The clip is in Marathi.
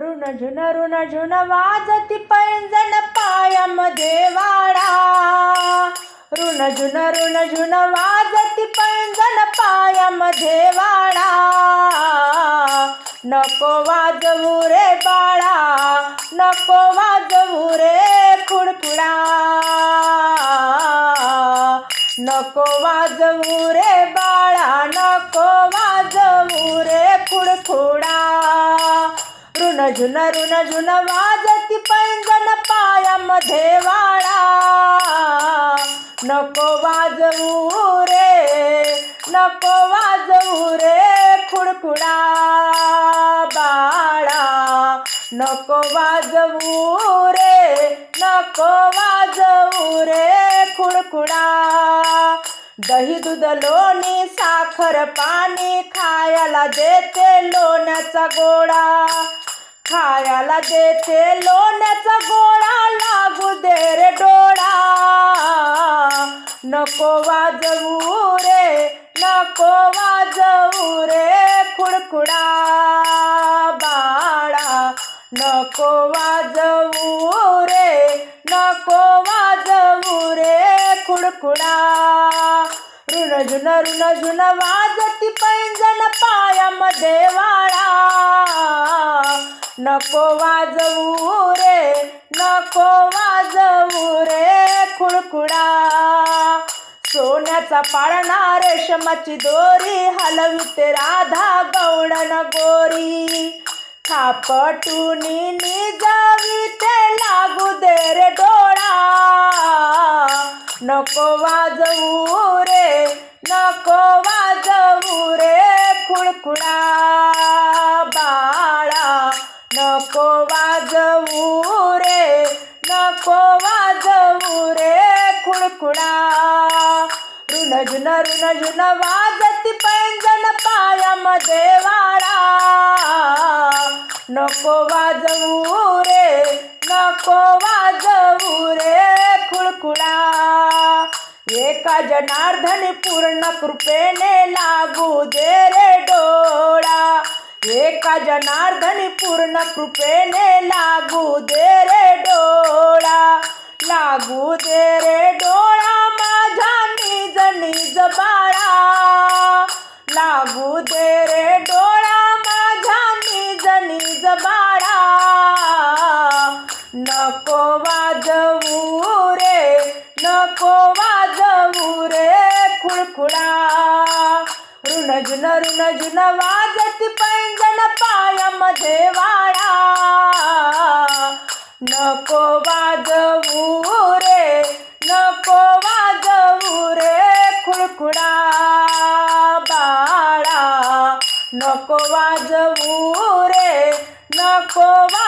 ऋण झुन ऋण झुन वाजती पैंजण पायामध्ये वाडा ऋण झुन ऋण झुन वाजती पैंजण पायामध्ये वाडा नको वाजवू रे बाळा नको वाजवू रे कुडकुडा नको वाजवू रे झुन ऋण झुन वाजती पैंजण पायामध्ये वाळा नको वाजवू रे नको वाजवू रे खुडखुडा बाळा. नको वाजवू रे नको वाजवू रे खुडखुडा. दही दूध लोणी साखर पाणी खायला देते लोण्याचा गोडा. खायाला देते लोण्याचा गोळा लागू दे रे डोळा. नको वाजवू रे नको वाजवू रे खुडखुडा बाळा. नको वाजवू रे नको वाजवू रे खुडखुडा. ऋण झुन ऋण झुन वाजती पैंजण पायामध्ये. नको वाजवू रे नको वाजवू रे खुडखुडा. सोन्याचा पाळणा रेशमाची दोरी हलविते राधा गौडन गोरी. थापटुनी निजावी ते लागू दे रे डोळा. नको वाजवू नको वाजवू रे नको वाजवू रे खुडखुडा. ऋण झुन ऋण वाजती पैंजण पायामध्ये वारा. नको वाजवू रे नको वाजवू रे खुडखुडा. एका जनार्दन पूर्ण कृपेने लागू दे रे डोळा. एका जनार्दनी पूर्ण कृपेने लागू दे रे डोळा लागू दे रे डोळा माझ्या निज निज बाळा. लागू दे रे डोळा माझ्या निज निज बाळा. नको वाजवू रे नको वाजवू रे खुळखुळा ऋण झुन ऋण झुन वाजती पैंजण पायामध्ये वाळा नको वाजवू रे नको वाजवू रे खुळखुडा बाळा. नको वाजवू रे नको वा